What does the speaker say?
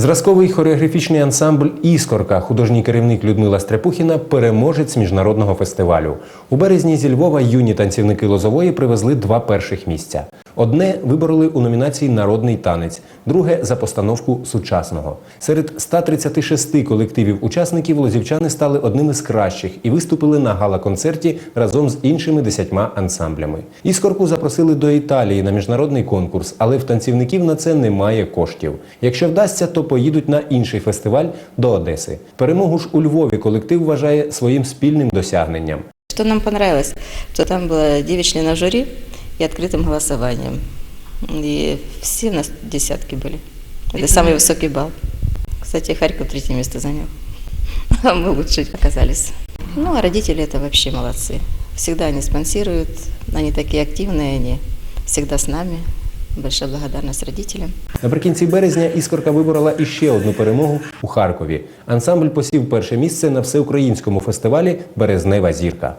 Зразковий хореографічний ансамбль Іскорка, художній керівник Людмила Стрепухіна, переможець міжнародного фестивалю. У березні зі Львова юні танцівники Лозової привезли два перших місця. Одне вибороли у номінації Народний танець, друге за постановку сучасного. Серед 136 колективів учасників лозівчани стали одними з кращих і виступили на гала-концерті разом з іншими десятьма ансамблями. Іскорку запросили до Італії на міжнародний конкурс, але в танцівників на це немає коштів. Якщо вдасться, то поїдуть на інший фестиваль до Одеси. Перемогу ж у Львові колектив вважає своїм спільним досягненням. Что нам понравилось, что там было 9 членов жюри и открытым голосованием. И все у нас десятки были. Это самый высокий балл. Кстати, Харьков третье место занял. А мы лучше оказались. Ну, а родители это вообще молодцы. Всегда они спонсируют, они такие активные, они всегда с нами. Большая благодарность родителям. Наприкінці березня іскорка виборола іще одну перемогу у Харкові. Ансамбль посів перше місце на всеукраїнському фестивалі Березнева зірка.